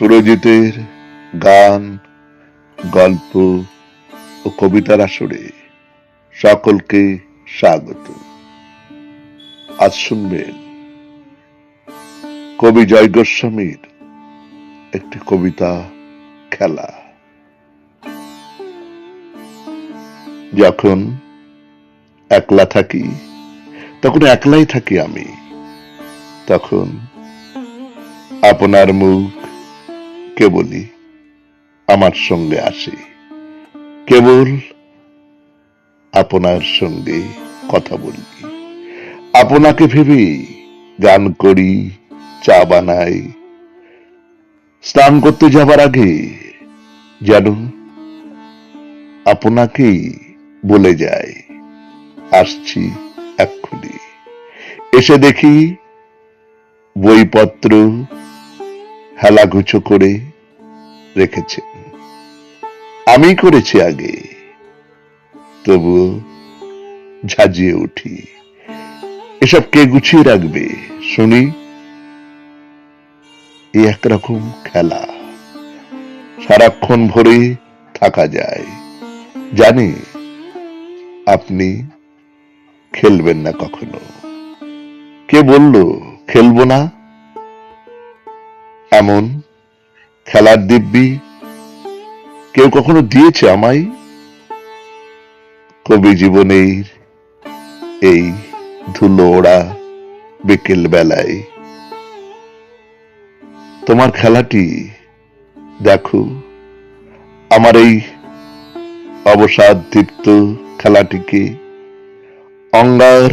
সুরজিতের গান, গল্প ও কবিতার আসরে সকলকে স্বাগত। আজ শুনবেন কবি জয় গোস্বামীর একটি কবিতা খেলা। যখন একলা থাকি, তখন একলাই থাকি আমি, তখন আপনার মুখ কেবলই আমার সঙ্গে আসে। কেবল আপনার সঙ্গে কথা বলি। আপনাকে ভেবে গান করি, চা বানাই। স্নান করতে যাবার আগে যেন আপনাকেই বলে যায় আসছি এক্ষুনি। এসে দেখি বইপত্র হেলাগুছো করে রেখেছেন আমি করেছি আগে। তবু ঝাঁজিয়ে উঠি। এসব কে গুছিয়ে রাখবে, শুনি? এই একরকম খেলা। সারাক্ষণ ভরে থাকা যায়। জানি আপনি খেলবেন না কখনো। কে বলল, খেলব না? এমন? খেলার দিব্যি? কেউ কখনো দিয়েছে আমায়? কবি জীবনের এই ধুলো ওড়া বিকেল বেলায়। তোমার খেলাটি দেখো। আমার এই অবসাদ দীপ্ত খেলাটিকে অঙ্গার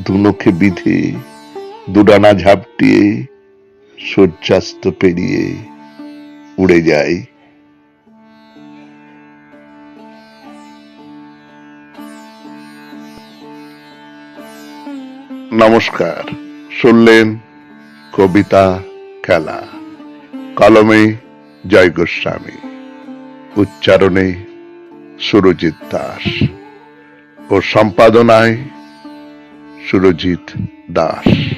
দুনখে বিধে দুডানা ঝাপটিয়ে সূর্যাস্ত পেরিয়ে উড়ে যায়। নমস্কার, শুনলেন কবিতা খেলা। কলমে জয় গোস্বামী, উচ্চারণে সুরজিৎ দাস ও সম্পাদনায় সুরজিৎ দাস।